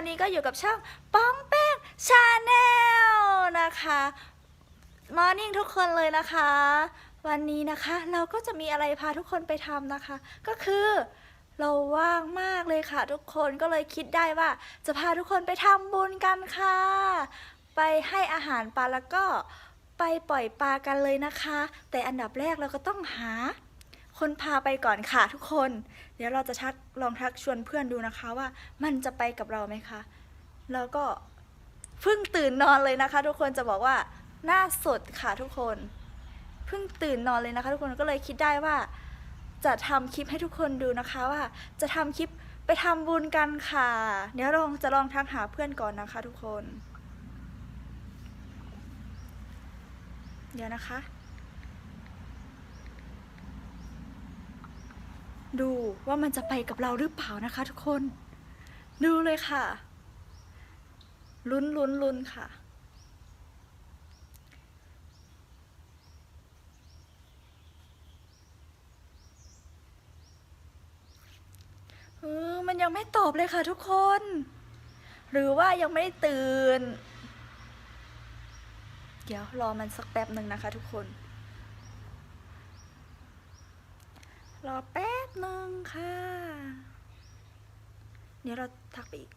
วันนี้ก็อยู่กับช่องป้องแป้งชาแนลนะคะมอร์นิ่งทุกคนเลยนะคะ วันนี้นะคะเราก็จะมีอะไรพาทุกคนไปทำนะคะ ก็คือเราว่างมากเลยค่ะ ทุกคนก็เลยคิดได้ว่า จะพาทุกคนไปทำบุญกันค่ะ ไปให้อาหารปลาแล้วก็ไปปล่อยปลากันเลยนะคะ แต่อันดับแรกเราก็ต้องหา คนพาไปก่อนค่ะทุกคน เดี๋ยวเราจะทักลองทักชวนเพื่อนดูนะคะว่ามันจะไปกับเราไหมคะ แล้วก็เพิ่งตื่นนอนเลยนะคะ ทุกคนจะบอกว่าหน้าสดค่ะทุกคน เพิ่งตื่นนอนเลยนะคะ ทุกคนก็เลยคิดได้ว่า จะทำคลิปให้ทุกคนดูนะคะว่าจะทำคลิปไปทำบุญกันค่ะ เดี๋ยวลองจะลองทักหาเพื่อนก่อนนะคะ ทุกคน เดี๋ยวนะคะ ดูว่ามันจะไปกับเราหรือเปล่านะคะทุกคน ดูเลยค่ะ ลุ้นลุ้นลุ้นค่ะ เออ มันยังไม่ตอบเลยค่ะทุกคน หรือว่ายังไม่ตื่น เดี๋ยวรอมันสักแป๊บหนึ่งนะคะทุกคน รอแป๊บ หนึ่งค่ะ เดี๋ยวเราทักไปอีก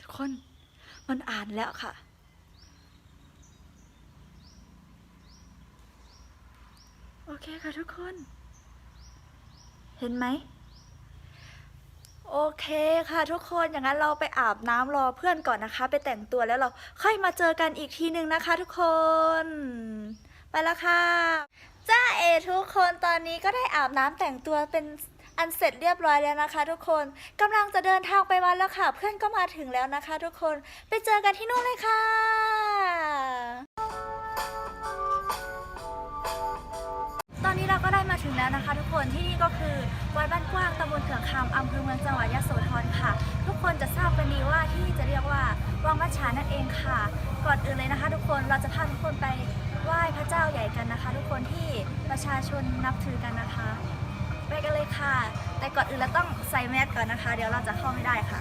ทุกคน มันอ่านแล้วค่ะโอเคค่ะทุกคน เห็นไหม โอเคค่ะทุกคนอย่างนั้นเราไปอาบน้ำรอเพื่อนก่อนนะคะ ไปแต่งตัวแล้วเราค่อยมาเจอกันอีกทีนึงนะคะ ทุกคน ไปแล้วค่ะจ้าเอทุกคนตอนนี้ก็ได้อาบน้ำแต่งตัวเป็นอันเสร็จเรียบร้อยแล้วนะคะ ทุกคนกำลังจะเดินทางไปวัดแล้วค่ะ เพื่อนก็มาถึงแล้วนะคะ ทุกคนไปเจอกันที่นู่นเลยค่ะ ตอนนี้เราก็ได้มาถึงแล้วนะคะ ทุกคนที่นี่ก็คือวัดบ้านกว้างตำบลเถื่องคำอำเภอเมืองจังหวัดยะโสธรค่ะ ทุกคนจะทราบกันดีว่าที่นี่จะเรียกว่าวังมัชชานั่นเองค่ะ ก่อนอื่นเลยนะคะ ทุกคนเราจะพาทุกคนไปไหว้พระเจ้าใหญ่กันนะคะ ทุกคนที่ประชาชนนับถือกันนะคะ ไปกันเลยค่ะ แต่ก่อนอื่นเราต้องใส่แมสก่อนนะคะ เดี๋ยวเราจะเข้าไม่ได้ค่ะ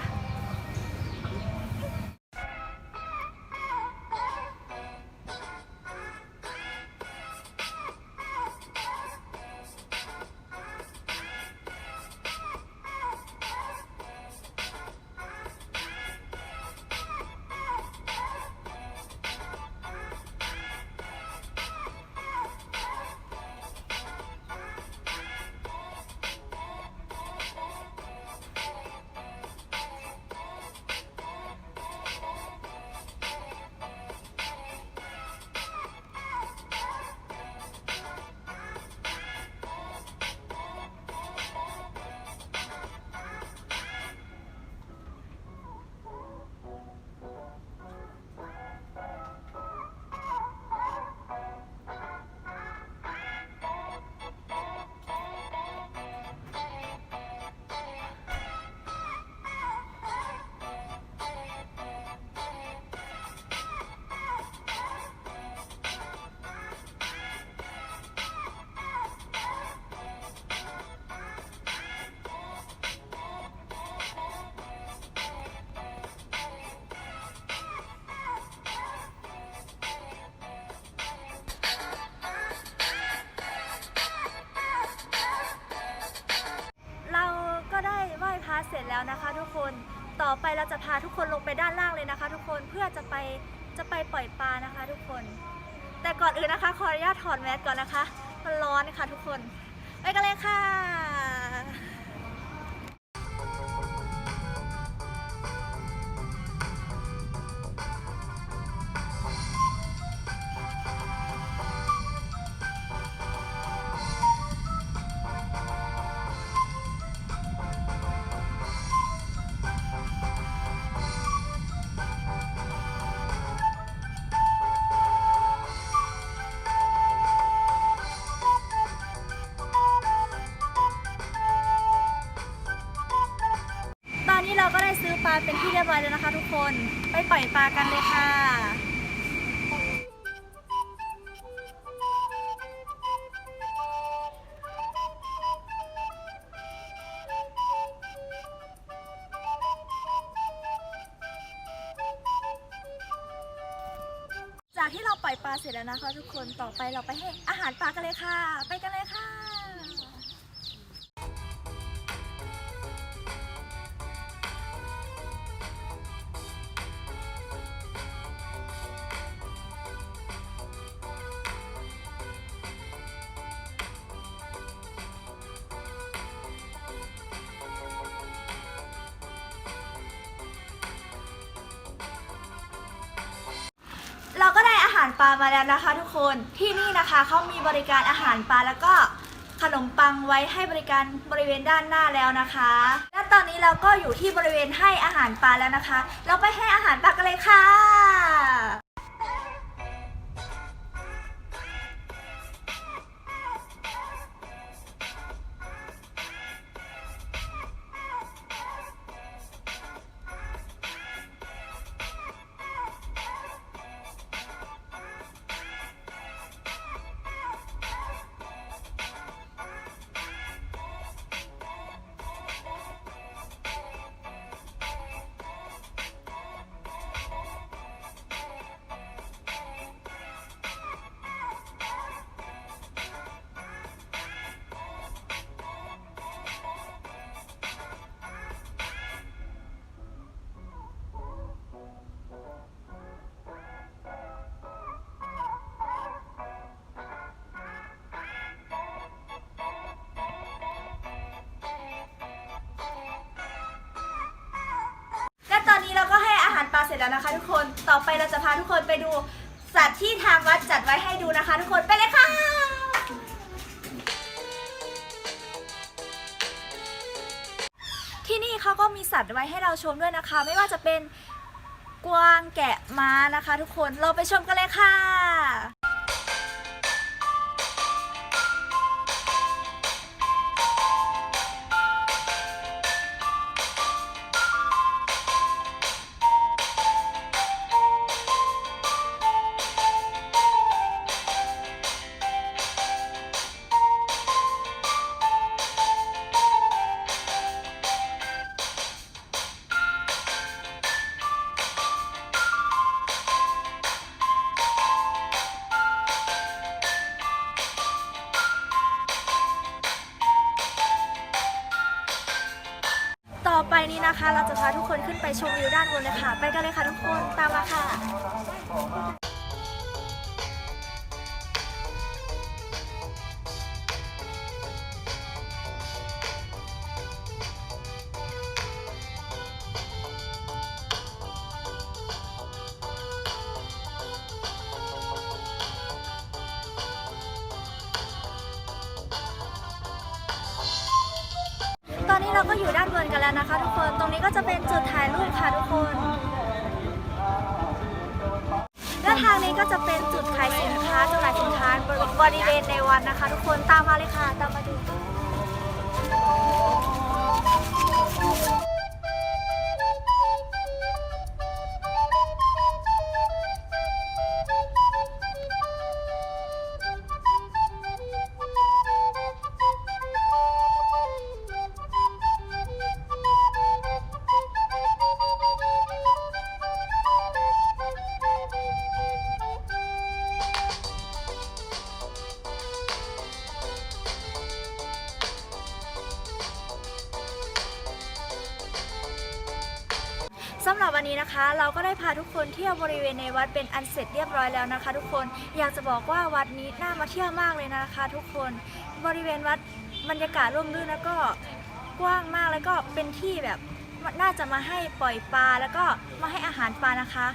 เราจะพาทุกคนลงไปด้านล่างเลยนะคะ ทุกคนเพื่อจะไปจะไปปล่อยปลานะคะ ทุกคน แต่ก่อนอื่นนะคะ ขออนุญาตถอดแมสก่อนนะคะมันร้อนค่ะทุกคน ไปกันเลยค่ะ เราก็ได้ซื้อปลาเป็นที่เรียบร้อยแล้วนะคะ ทุกคน ไปปล่อยปลากันเลยค่ะ จากที่เราปล่อยปลาเสร็จแล้วนะคะ ทุกคน ต่อไปเราไปให้อาหารปลากันเลยค่ะ ไปกันเลยค่ะ มาแล้วนะคะทุกคนที่นี่นะคะเขามีบริการอาหารปลาแล้วก็ขนมปังไว้ให้บริการบริเวณด้านหน้าแล้วนะคะ และตอนนี้เราก็อยู่ที่บริเวณให้อาหารปลาแล้วนะคะ เราไปให้อาหารปลากันเลยค่ะและ แล้วนะคะ ทุกคน ต่อไปเราจะพาทุกคนไปดูสัตว์ที่ทางวัดจัดไว้ให้ดูนะคะ ทุกคน ไปเลยค่ะ ที่นี่เขาก็มีสัตว์ไว้ให้เราชมด้วยนะคะ ไม่ว่าจะเป็นกวางแกะม้านะคะ ทุกคน เราไปชมกันเลยค่ะ พาทุกคนขึ้นไปชมวิวด้านบนเลยค่ะ ไปกันเลยค่ะทุกคน ตามมาค่ะ อยู่ด้านบนกันแล้วนะคะ ทุกคน ตรงนี้ก็จะเป็นจุดถ่ายรูปค่ะทุกคน และทางนี้ก็จะเป็นจุดขายสินค้าจำหน่ายสินค้าบริเวณในวันนะคะ ทุกคน ตามมาเลยค่ะ ตามมาดู นะคะ เราก็ได้พาทุกคนเที่ยวบริเวณในวัดเป็นอันเสร็จเรียบร้อยแล้วนะคะ ทุกคนอยากจะบอกว่าวัดนี้น่ามาเที่ยวมากเลยนะคะ ทุกคนบริเวณวัดบรรยากาศร่มรื่นแล้วก็กว้างมากแล้วก็เป็นที่แบบน่าจะมาให้ปล่อยปลาแล้วก็มาให้อาหารปลานะคะ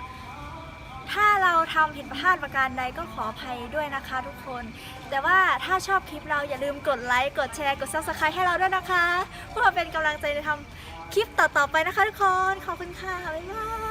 ถ้าเราทำผิดพลาดประการใดก็ขออภัยด้วยนะคะ ทุกคน แต่ว่าถ้าชอบคลิปเราอย่าลืมกดไลค์กดแชร์กด subscribe ให้เราด้วยนะคะเพื่อเป็นกำลังใจในทำคลิปต่อๆไปนะคะทุกคน ขอบคุณค่ะ บ๊ายบาย